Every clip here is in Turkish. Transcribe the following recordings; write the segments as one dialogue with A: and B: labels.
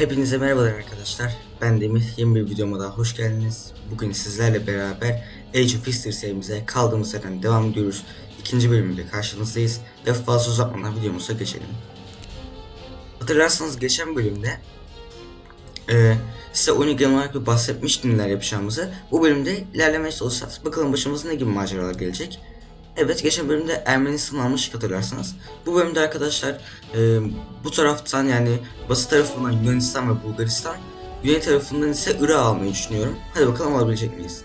A: Hepinize merhabalar arkadaşlar. Ben Demir. Yeni bir videoma daha hoş geldiniz. Bugün sizlerle beraber Age of History serimize kaldığımız yerden devam ediyoruz. İkinci bölümde karşınızdayız ve fazla uzatmadan videomuza geçelim. Hatırlarsanız geçen bölümde e, size oyunu genel olarak bir bahsetmiştim neler yapacağımızı. Bu bölümde ilerlemeye çalışacağız. Bakalım başımıza ne gibi maceralar gelecek. Evet geçen bölümde Ermenistan almıştık hatırlarsanız. Bu bölümde arkadaşlar e, bu taraftan yani batı tarafından Yunanistan ve Bulgaristan, güney tarafından ise Irak'ı almayı düşünüyorum. Hadi bakalım alabilecek miyiz?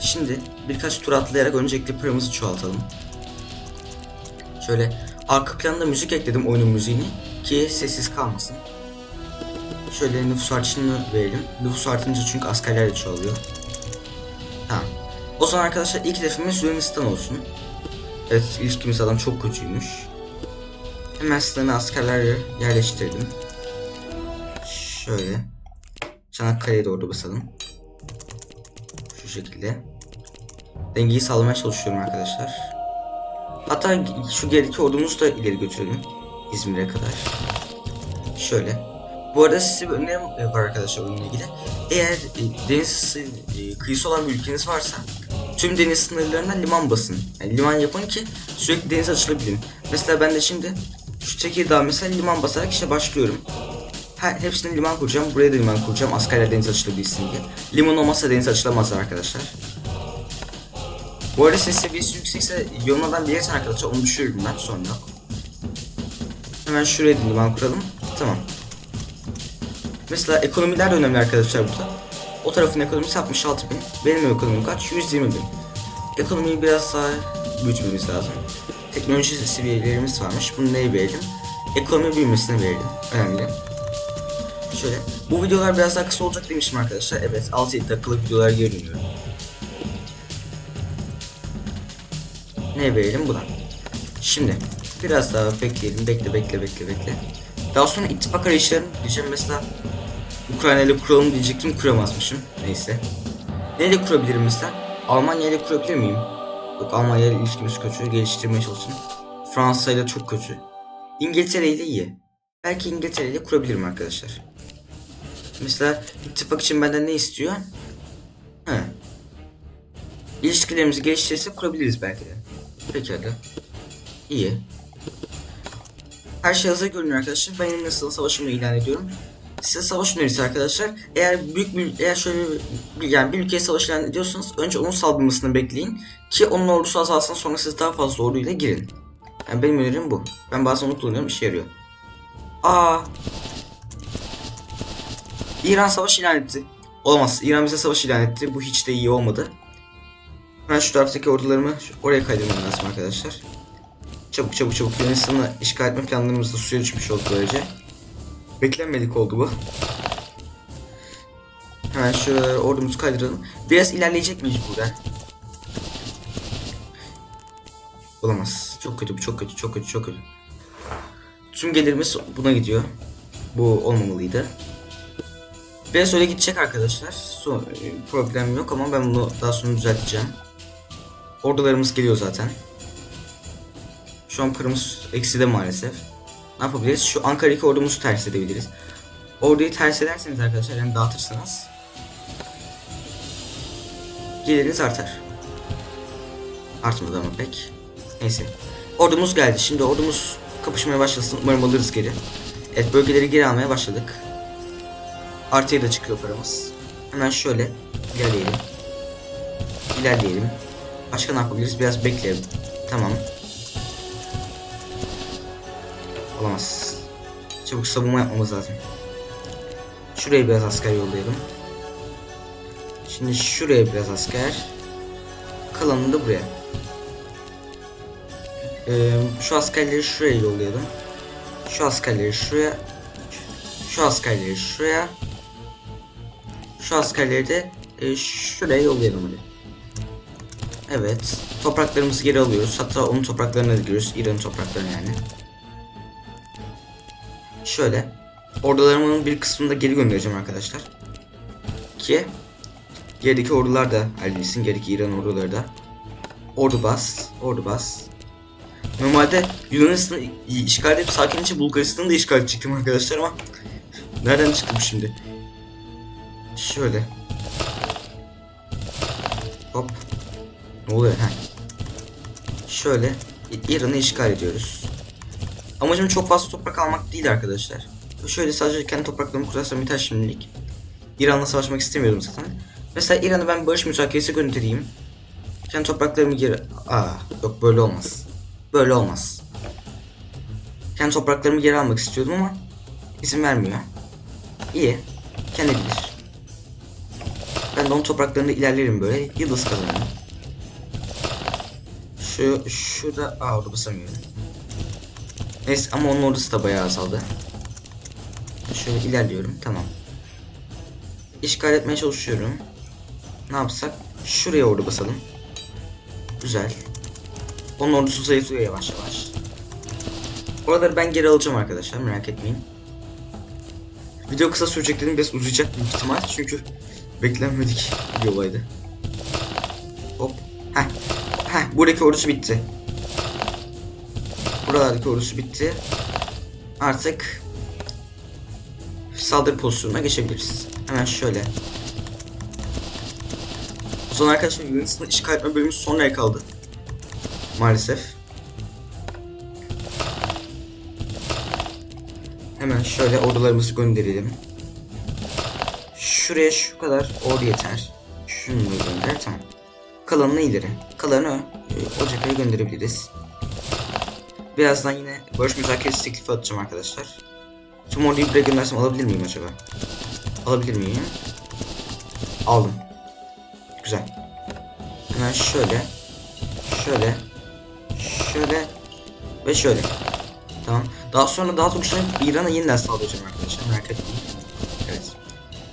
A: Şimdi birkaç tur atlayarak öncelikle paramızı çoğaltalım. Şöyle arka planda müzik ekledim oyunun müziğini ki sessiz kalmasın. Şöyle nüfus artışını verelim. Nüfus artınca çünkü askerler de çoğalıyor. Tamam. O zaman arkadaşlar ilk hedefimiz Yunanistan olsun. Evet ilişkimiz adam çok kötüymüş. Hemen sınırına askerleri yerleştirdim. Şöyle. Çanakkale'ye doğru basalım. Şu şekilde. Dengeyi sağlamaya çalışıyorum arkadaşlar. Hatta şu gerideki ordumuzu da ileri götürelim. İzmir'e kadar. Şöyle. Bu arada size bir önerim var arkadaşlar bununla ilgili. Eğer e, deniz e, kıyısı olan bir ülkeniz varsa tüm deniz sınırlarına liman basın. Yani liman yapın ki sürekli denize açılabilin. Mesela ben de şimdi şu Tekirdağ mesela liman basarak işte başlıyorum. Her, hepsine liman kuracağım. Buraya da liman kuracağım. Askerler denize açılabilsin diye. Liman olmazsa denize açılamazlar arkadaşlar. Bu arada ses seviyesi yüksekse yorumlardan belirtin arkadaşlar. Onu düşürürüm ben sonra. Hemen şuraya liman kuralım. Tamam. Mesela ekonomiler de önemli arkadaşlar burada. O tarafın ekonomisi 66 bin. Benim ekonomim kaç? 120 bin. Ekonomiyi biraz daha büyütmemiz lazım. Teknoloji seviyelerimiz varmış. Bunu neye verelim? Ekonomi büyümesine verelim. Önemli. Şöyle. Bu videolar biraz daha kısa olacak demiştim arkadaşlar. Evet 6-7 dakikalık videolar görünüyor. Ne verelim buna? Şimdi biraz daha bekleyelim. Bekle bekle bekle bekle. Daha sonra ittifak arayışlarını diyeceğim mesela Ukrayna ile kuralım diyecektim kuramazmışım. Neyse. Neyle kurabilirim mesela? Almanya ile kurabilir miyim? Yok Almanya ile ilişkimiz kötü. Geliştirmeye çalışın. Fransa ile çok kötü. İngiltere ile iyi. Belki İngiltere ile kurabilirim arkadaşlar. Mesela ittifak için benden ne istiyor? He. İlişkilerimizi geliştirirsek kurabiliriz belki de. Pekala. İyi. Her şey hazır görünüyor arkadaşlar. Ben nasıl savaşımı ilan ediyorum. Size savaş önerisi arkadaşlar. Eğer büyük bir eğer şöyle bir, yani bir ülkeye savaş ilan ediyorsanız önce onun saldırmasını bekleyin ki onun ordusu azalsın sonra siz daha fazla orduyla girin. Yani benim önerim bu. Ben bazen onu kullanıyorum işe yarıyor. Aa. İran savaş ilan etti. Olamaz. İran bize savaş ilan etti. Bu hiç de iyi olmadı. Ben şu taraftaki ordularımı oraya kaydırmam lazım arkadaşlar. Çabuk çabuk çabuk Yunanistan'ı işgal etme planlarımız da suya düşmüş oldu böylece. Beklenmedik oldu bu. Hemen şu ordumuzu kaydıralım. Biraz ilerleyecek mecburen. Olamaz. Çok kötü bu çok kötü çok kötü çok kötü. Tüm gelirimiz buna gidiyor. Bu olmamalıydı. Biraz öyle gidecek arkadaşlar. Son, problem yok ama ben bunu daha sonra düzelteceğim. Ordularımız geliyor zaten. Şu an paramız ekside maalesef. Yapabiliriz? Şu Ankara'daki ordumuzu ters edebiliriz. Orduyu ters ederseniz arkadaşlar yani dağıtırsanız geliriniz artar. Artmadı ama pek. Neyse. Ordumuz geldi. Şimdi ordumuz kapışmaya başlasın. Umarım alırız geri. Evet bölgeleri geri almaya başladık. Artıya da çıkıyor paramız. Hemen şöyle ilerleyelim. İlerleyelim. Başka ne yapabiliriz? Biraz bekleyelim. Tamam. Olamaz. Çabuk savunma yapmamız lazım. Şuraya biraz asker yollayalım. Şimdi şuraya biraz asker. Kalanını da buraya. Ee, şu askerleri şuraya yollayalım. Şu askerleri şuraya. Şu askerleri şuraya. Şu askerleri de e, şuraya yollayalım hadi. Evet. Topraklarımızı geri alıyoruz. Hatta onun topraklarına da giriyoruz. İran'ın topraklarına yani. Şöyle. Ordularımın bir kısmını da geri göndereceğim arkadaşlar. Ki gerideki ordular da halledilsin. Gerideki İran orduları da. Ordu bas. Ordu bas. Normalde Yunanistan'ı işgal edip sakin içi Bulgaristan'ı da işgal edecektim arkadaşlar ama Nereden çıktı bu şimdi? Şöyle. Hop. Ne oluyor? Heh. Şöyle İran'ı işgal ediyoruz. Amacım çok fazla toprak almak değil arkadaşlar. Şöyle sadece kendi topraklarımı kurarsam yeter şimdilik. İran'la savaşmak istemiyordum zaten. Mesela İran'ı ben barış müzakeresi göndereyim. Kendi topraklarımı geri... Aa, yok böyle olmaz. Böyle olmaz. Kendi topraklarımı geri almak istiyordum ama izin vermiyor. İyi. Kendi bilir. Ben de onun topraklarında ilerlerim böyle. Yıldız kazanırım. Şu, şurada... Aa orada basamıyorum. Neyse ama onun ordusu da bayağı azaldı. Şöyle ilerliyorum. Tamam. İşgal etmeye çalışıyorum. Ne yapsak? Şuraya ordu basalım. Güzel. Onun ordusu zayıflıyor yavaş yavaş. Oraları ben geri alacağım arkadaşlar merak etmeyin. Video kısa sürecek dedim biraz uzayacak büyük ihtimal çünkü beklenmedik bir olaydı. Hop. Heh. Heh buradaki ordusu bitti. Buralardaki ordusu bitti. Artık saldırı pozisyonuna geçebiliriz. Hemen şöyle. O zaman arkadaşlar Yunanistan'ı işgal etme bölümü sonraya kaldı. Maalesef. Hemen şöyle ordularımızı gönderelim. Şuraya şu kadar ordu yeter. Şunu da gönder tamam. Kalanını ileri. Kalanı e, o cepheye gönderebiliriz. Birazdan yine barış müzakeresi teklifi atacağım arkadaşlar. Orduyu buraya göndersem alabilir miyim acaba? Alabilir miyim? Aldım. Güzel. Hemen şöyle. Şöyle. Şöyle. Ve şöyle. Tamam. Daha sonra daha çok İran'a yeniden saldıracağım arkadaşlar. Merak etmeyin. Evet.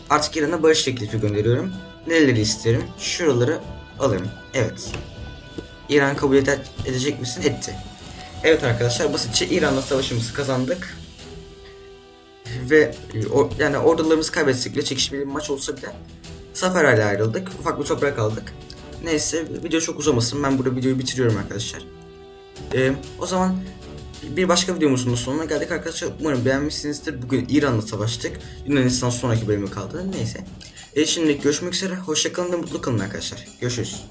A: Artık İran'a barış teklifi gönderiyorum. Nereleri isterim? Şuraları alırım. Evet. İran kabul eder, edecek misin? Etti. Evet arkadaşlar basitçe İran'la savaşımızı kazandık. Ve e, o, yani ordularımızı kaybetsek bile çekişmeli bir maç olsa bile Zafer hale ayrıldık. Ufak bir toprak aldık. Neyse video çok uzamasın. Ben burada videoyu bitiriyorum arkadaşlar. Ee, o zaman bir başka videomuzun sonuna geldik arkadaşlar. Umarım beğenmişsinizdir. Bugün İran'la savaştık. Yunanistan sonraki bölümü kaldı. Neyse. E, şimdilik görüşmek üzere. Hoşçakalın ve mutlu kalın arkadaşlar. Görüşürüz.